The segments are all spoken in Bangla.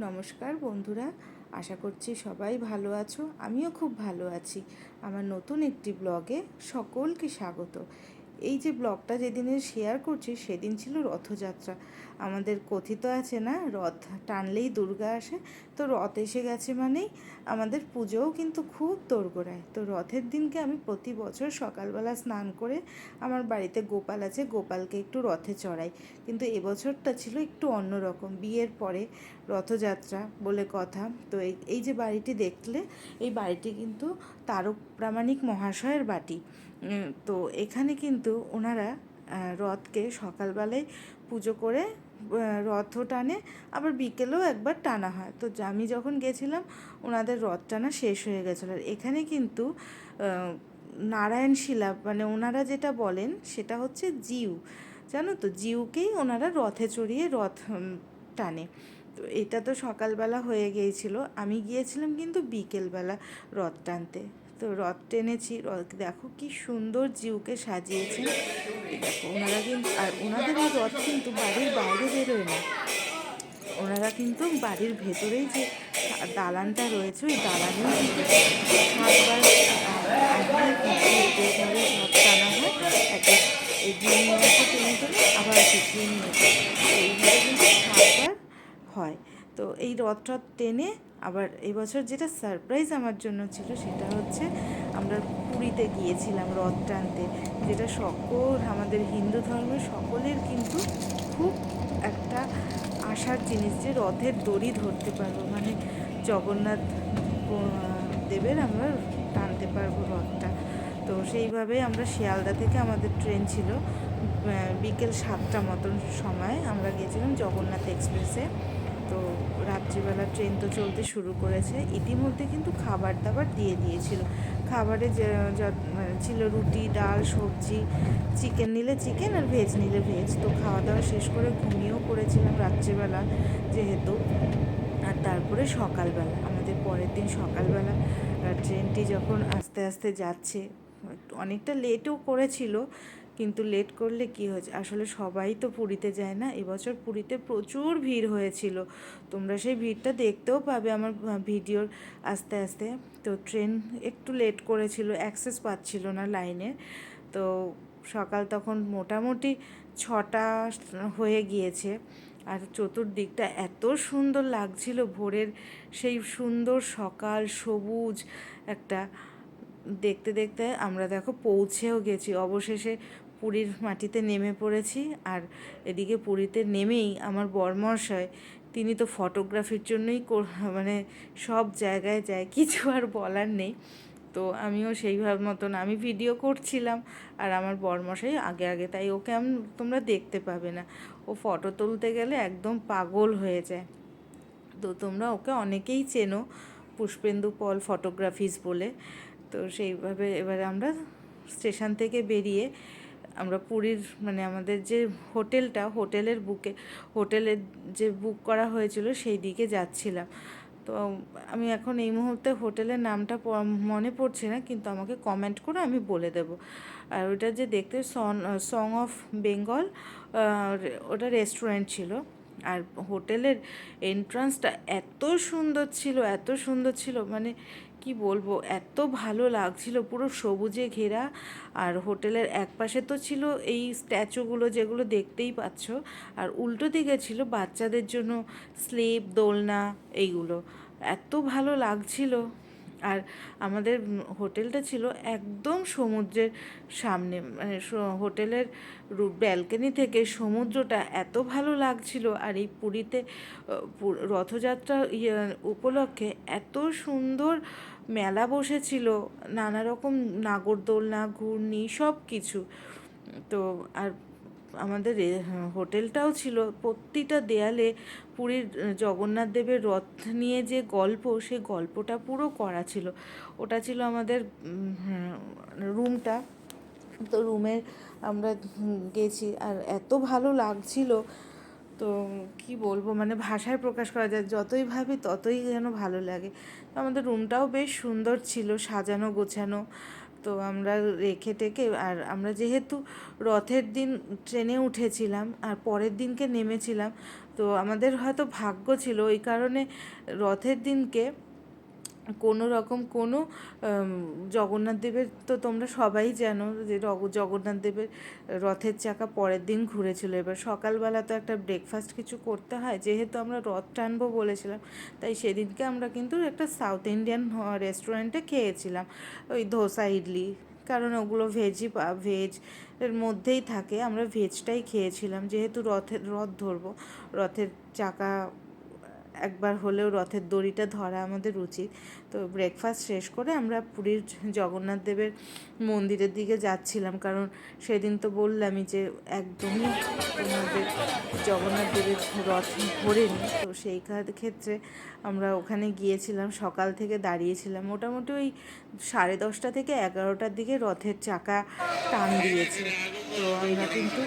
নমস্কার বন্ধুরা, আশা করছি সবাই ভালো আছো। আমিও খুব ভালো আছি। আমার নতুন একটি ব্লগে সকলকে স্বাগত। এই যে ব্লগটা যেদিনে শেয়ার করছি, সেদিন ছিল রথযাত্রা। আমাদের কথিত আছে না, রথ টানলেই দুর্গা আসে। তো রথ এসে গেছে মানেই আমাদের পুজোও কিন্তু খুব তোড়গোড়ায় তো রথের দিনকে আমি প্রতি বছর সকালবেলা স্নান করে আমার বাড়িতে গোপাল আছে, গোপালকে একটু রথে চড়াই। কিন্তু এবছরটা ছিল একটু অন্যরকম বিয়ের পরে রথযাত্রা বলে কথা। তো এই যে বাড়িটি দেখলে, এই বাড়িটি কিন্তু তারক প্রামাণিক মহাশয়ের বাটি। তো এখানে কিন্তু ওনারা রথকে সকালবেলায় পুজো করে রথও টানে, আবার বিকেলেও একবার টানা হয়। তো আমি যখন গেছিলাম, ওনাদের রথ টানা শেষ হয়ে গেছিল। আর এখানে কিন্তু নারায়ণ শিলা মানে ওনারা যেটা বলেন, সেটা হচ্ছে জিউ। জানো তো? জিউকেই ওনারা রথে চড়িয়ে রথ টানে। তো এটা তো সকালবেলা হয়ে গিয়েছিল। আমি গিয়েছিলাম কিন্তু বিকেলবেলা রথ টানতে। তো রথ টেনেছি, রথ দেখো কি সুন্দর জিউকে সাজিয়েছে দেখো, ওনারা কিন্তু আর ওনাদের এই রথ কিন্তু বাড়ির বাইরে বেরোয় না। ওনারা কিন্তু বাড়ির ভেতরেই যে দালানটা রয়েছে, ওই আগে টানা হয়। আবার কিন্তু হয়। তো এই রথ টথ টেনে আবার এই বছর যেটা সারপ্রাইজ আমার জন্য ছিল সেটা হচ্ছে আমরা পুরীতে গিয়েছিলাম রথ টানতে, যেটা সকল, আমাদের হিন্দু ধর্মের সকলের কিন্তু খুব একটা আশার জিনিস যে রথের দড়ি ধরতে পারব। মানে জগন্নাথ দেবের আমরা টানতে পারব রথটা। তো সেইভাবে আমরা শিয়ালদা থেকে আমাদের ট্রেন ছিল বিকেল সাতটা মতন সময় আমরা গিয়েছিলাম জগন্নাথ এক্সপ্রেসে। তো রাত্রিবেলা ট্রেন তো চলতে শুরু করেছে। ইতিমধ্যে কিন্তু খাবার দাবার দিয়ে দিয়েছিল। খাবারে মানে ছিল রুটি, ডাল, সবজি চিকেন নিলে চিকেন আর ভেজ নিলে ভেজ তো খাওয়া দাওয়া শেষ করে ঘুমিয়েও পড়েছিলাম রাত্রিবেলা যেহেতু। আর তারপরে সকালবেলা, আমাদের পরের দিন সকালবেলা ট্রেনটি যখন আস্তে আস্তে যাচ্ছে, অনেকটা লেটও করেছিল কিন্তু লেট করলে কি হয়েছে? আসলে সবাই তো পুরীতে যায় না? এবছর পুরীতে প্রচুর ভিড় হয়েছিল। তোমরা সেই ভিড়টা দেখতেও পাবে আমার ভিডিওর আস্তে আস্তে। তো ট্রেন একটু লেট করেছিল অ্যাক্সেস পাচ্ছিল না লাইনে তো সকাল তখন মোটামুটি ছটা হয়ে গিয়েছে। আর চতুর্দিকটা এত সুন্দর লাগছিল, ভোরের সেই সুন্দর সকাল সবুজ একটা। দেখতে দেখতে আমরা দেখো পৌঁছেও গেছি। অবশেষে পুরীর মাটিতে নেমে পড়েছি আর এদিকে পুরীতে নেমেই আমার বরমশায় তিনি তো ফটোগ্রাফির জন্যই মানে সব জায়গায় যায়, কিছু আর বলার নেই। তো আমিও সেইভাবে মতন আমি ভিডিও করছিলাম আর আমার বরমশাই আগে আগে, তাই ওকে আমি, তোমরা দেখতে পাবে না। ও ফটো তুলতে গেলে একদম পাগল হয়ে যায়। তো তোমরা ওকে অনেকেই চেনো, পুষ্পেন্দু পল ফটোগ্রাফিস বলে। তো সেইভাবে এবারে আমরা স্টেশন থেকে বেরিয়ে আমরা পুরীর মানে আমাদের যে হোটেলটা, হোটেলের বুকে, হোটেলের যে বুক করা হয়েছিল সেই দিকে যাচ্ছিলাম। তো আমি এখন এই মুহূর্তে হোটেলের নামটা মনে পড়ছে না, কিন্তু আমাকে কমেন্ট করে আমি বলে দেবো। আর ওটা যে দেখতে সন সং অফ বেঙ্গল ওটা রেস্টুরেন্ট ছিল। আর হোটেলের এন্ট্রান্সটা এত সুন্দর ছিল, এত সুন্দর ছিল মানে কি বলব? এত ভালো লাগছিল পুরো সবুজে ঘেরা। আর হোটেলের একপাশে তো ছিল এই স্ট্যাচুগুলো যেগুলো দেখতেই পাচ্ছ। আর উল্টো দিকে ছিল বাচ্চাদের জন্য স্লিপ দোলনা এইগুলো। এত ভালো লাগছিল। আর আমাদের হোটেলটা ছিল একদম সমুদ্রের সামনে। মানে হোটেলের ব্যালকনি থেকে সমুদ্রটা এত ভালো লাগছিল। আর এই পুরীতে রথযাত্রা ইয়ে উপলক্ষে এত সুন্দর মেলা বসেছিল, নানা রকম নাগরদোলনা, ঘূর্ণি, সব কিছু। তো আর আমাদের হোটেলটাও ছিল। প্রতিটা দেয়ালে পুরীর জগন্নাথ দেবের রথ নিয়ে যে গল্প, সে গল্পটা পুরো করা ছিল। ওটা ছিল আমাদের রুমটা। তো রুমে আমরা গেছি, আর এত ভালো লাগছিল তো কি বলব মানে ভাষায় প্রকাশ করা যায়, যতই ভাবি ততই যেন ভালো লাগে। তো আমাদের রুমটাও বেশ সুন্দর ছিল, সাজানো গোছানো। তো আমরা রেখে টেকে, আর আমরা যেহেতু রথের দিন ট্রেনে উঠেছিলাম, আর পরের দিনকে নেমেছিলাম, তো আমাদের হয়তো ভাগ্য ছিল ওই কারণে রথের দিনকে কোনো রকম কোনো জগন্নাথ দেবের তো তোমরা সবাই জানো যে জগন্নাথ দেবের রথের চাকা পরের দিন ঘুরেছিল। এবার সকালবেলা তো একটা ব্রেকফাস্ট কিছু করতে হয়, যেহেতু আমরা রথ টানবো বলেছিলাম, তাই সেদিনকে আমরা কিন্তু একটা সাউথ ইন্ডিয়ান রেস্টুরেন্টে খেয়েছিলাম, ওই ধোসা ইডলি। কারণ ওগুলো ভেজই ভেজ এর মধ্যেই থাকে, আমরা ভেজটাই খেয়েছিলাম, যেহেতু রথের রথ ধরবো, রথের চাকা একবার হলেও রথের দড়িটা ধরা আমাদের উচিত। তো ব্রেকফাস্ট শেষ করে আমরা পুরীর জগন্নাথ দেবের মন্দিরের দিকে যাচ্ছিলাম। কারণ সেদিন তো বললামই যে একদমই আমাদের জগন্নাথ দেবের রথ ভরেনি তো সেই ক্ষেত্রে আমরা ওখানে গিয়েছিলাম, সকাল থেকে দাঁড়িয়েছিলাম। মোটামুটি ওই সাড়ে দশটা থেকে এগারোটার দিকে রথের চাকা টান দিয়েছে। তো আমরা কিন্তু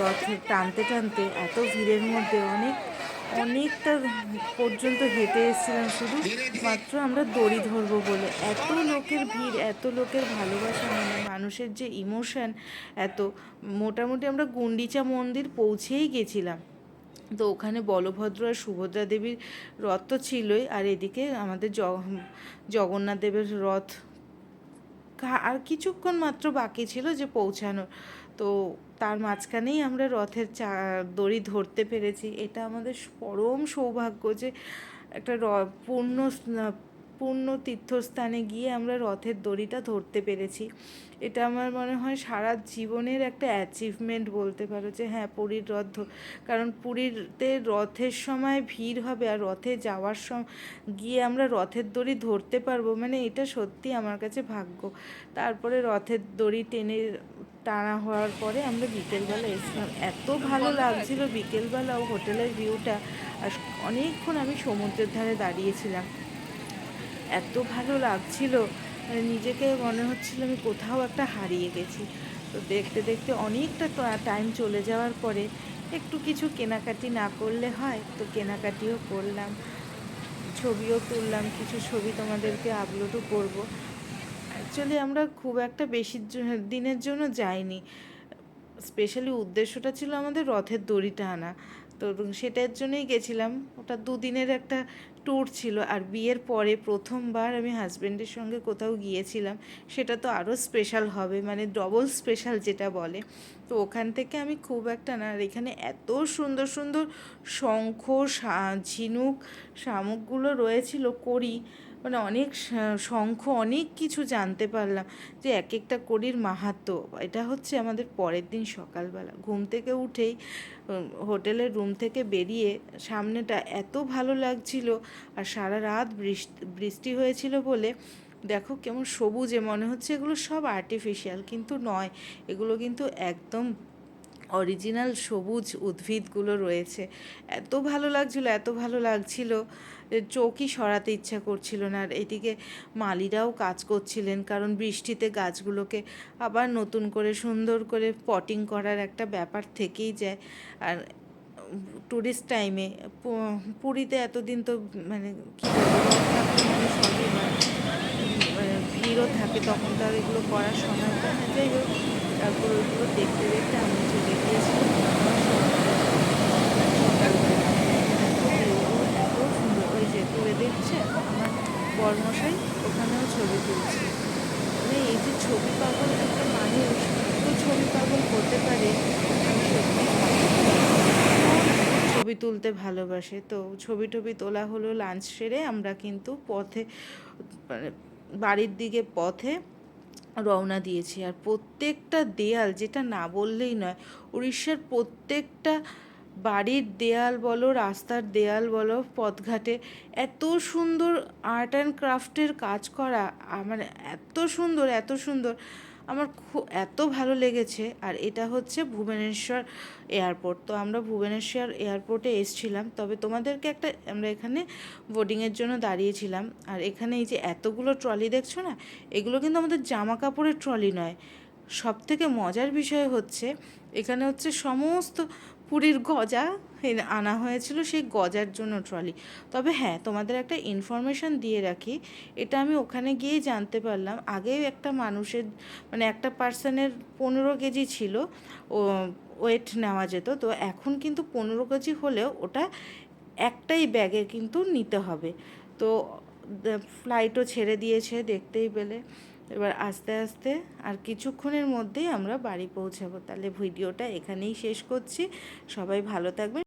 রথ টানতে টানতে এত ভিড়ের মধ্যে অনেক অনেকটা পর্যন্ত হেঁটে এসেছিলাম শুধু, মাত্র আমরা দড়ি ধরবো বলে। এত লোকের ভিড়, এত লোকের ভালোবাসা মানে মানুষের যে ইমোশন এত মোটামুটি আমরা গুন্ডিচা মন্দির পৌঁছেই গেছিলাম। তো ওখানে বলভদ্র আর সুভদ্রা দেবীর রথ তো ছিলই, আর এদিকে আমাদের জগন্নাথ দেবের রথ আর কিছুক্ষণ মাত্র বাকি ছিল যে পৌঁছানোর। তো তার মাঝখানেই আমরা রথের চা, দড়ি ধরতে পেরেছি। এটা আমাদের পরম সৌভাগ্য যে একটা র, পূর্ণ পূর্ণ তীর্থস্থানে গিয়ে আমরা রথের দড়িটা ধরতে পেরেছি। এটা আমার মনে হয় সারা জীবনের একটা অ্যাচিভমেন্ট বলতে পারো যে হ্যাঁ পুরীর রথ কারণ পুরীতে রথের সময় ভিড় হবে আর রথে যাওয়ার সময় গিয়ে আমরা রথের দড়ি ধরতে পারব। মানে এটা সত্যি আমার কাছে ভাগ্য। তারপরে রথের দড়ি টেনে টানা হওয়ার পরে আমরা বিকেলবেলা এসেছিলাম। এত ভালো লাগছিল বিকেলবেলা ও হোটেলের ভিউটা আর অনেকক্ষণ আমি সমুদ্রের ধারে দাঁড়িয়েছিলাম। এত ভালো লাগছিল মানে নিজেকে মনে হচ্ছিল আমি কোথাও একটা হারিয়ে গেছি। তো দেখতে দেখতে অনেকটা টাইম চলে যাওয়ার পরে একটু কিছু কেনাকাটি না করলে হয়, তো কেনাকাটিও করলাম। ছবিও তুললাম, কিছু ছবি তোমাদেরকে আপলোডও করব। অ্যাকচুয়ালি আমরা খুব একটা বেশি দিনের জন্য যাইনি। স্পেশালি উদ্দেশ্যটা ছিল আমাদের রথের দড়িটা আনা। তো সেটার জন্যই গেছিলাম। ওটা দুদিনের একটা ট্যুর ছিল আর বিয়ের পরে প্রথমবার আমি হাজব্যান্ডের সঙ্গে কোথাও গিয়েছিলাম, সেটা তো আরও স্পেশাল হবে মানে ডবল স্পেশাল যেটা বলে। তো ওখান থেকে আমি খুব একটা না, আর এখানে এত সুন্দর সুন্দর শঙ্খ ঝিনুক, শামুকগুলো রয়েছিল করি মানে অনেক শঙ্খ, অনেক কিছু জানতে পারলাম যে এক একটা কড়ির মাহাত্ম। এটা হচ্ছে আমাদের পরের দিন সকালবেলা। ঘুম থেকে উঠেই হোটেলের রুম থেকে বেরিয়ে সামনেটা এত ভালো লাগছিল আর সারা রাত বৃষ্টি বৃষ্টি হয়েছিল বলে দেখো কেমন সবুজে মনে হচ্ছে এগুলো সব আর্টিফিশিয়াল কিন্তু নয়। এগুলো কিন্তু একদম অরিজিনাল সবুজ উদ্ভিদগুলো রয়েছে। এত ভালো লাগছিল, এত ভালো লাগছিল চোখই সরাতে ইচ্ছা করছিল না। আর এদিকে মালিরাও কাজ করছিলেন, কারণ বৃষ্টিতে গাছগুলোকে আবার নতুন করে সুন্দর করে পটিং করার একটা ব্যাপার থেকেই যায়। আর ট্যুরিস্ট টাইমে পুরীতে এতদিন তো মানে মানে হয় মানে ভিড়ও থাকে, তখন তো এগুলো করার সময় যাই হোক তারপর ওইগুলো দেখতে দেখতে আমি চলে গিয়েছিলাম এত সুন্দর ওই যে তুলে দিচ্ছে আমার বরমশাই ওখানেও ছবি তুলছে মানে এই যে ছবি পাগল একটা মানুষ তো ছবি পাগল হতে পারে। ছবি তুলতে ভালোবাসে তো ছবি টবি তোলা হলো লাঞ্চ সেরে আমরা কিন্তু পথে বাড়ির দিকে পথে রওনা দিয়েছি। আর প্রত্যেকটা দেয়াল, যেটা না বললেই নয়, উড়িষ্যার প্রত্যেকটা বাড়ির দেয়াল বলো, রাস্তার দেয়াল বলো, পথঘাটে এত সুন্দর আর্ট অ্যান্ড ক্রাফটের কাজ করা আমার এত সুন্দর এত সুন্দর। আমার খুব এত ভালো লেগেছে। আর এটা হচ্ছে ভুবনেশ্বর এয়ারপোর্ট। তো আমরা ভুবনেশ্বর এয়ারপোর্টে এসছিলাম। তবে তোমাদেরকে একটা, আমরা এখানে বোর্ডিংয়ের জন্য দাঁড়িয়েছিলাম। আর এখানে এই যে এতগুলো ট্রলি দেখছ না? এগুলো কিন্তু আমাদের জামা কাপড়ের ট্রলি নয়। সব থেকে মজার বিষয় হচ্ছে, এখানে হচ্ছে সমস্ত পুরীর গজা আনা হয়েছিল সেই গজার জন্য ট্রলি। তবে হ্যাঁ তোমাদের একটা ইনফরমেশন দিয়ে রাখি, এটা আমি ওখানে গিয়েই জানতে পারলাম। আগেও একটা মানুষের মানে একটা পার্সনের পনেরো কেজি ছিল, ও ওয়েট নেওয়া যেত। তো এখন কিন্তু পনেরো কেজি হলেও ওটা একটাই ব্যাগে কিন্তু নিতে হবে। তো ফ্লাইটও ছেড়ে দিয়েছে দেখতেই পেলে। এবার আস্তে আস্তে আর কিছুক্ষণের মধ্যেই আমরা বাড়ি পৌঁছাবো। তাহলে ভিডিওটা এখানেই শেষ করছি। সবাই ভালো থাকবে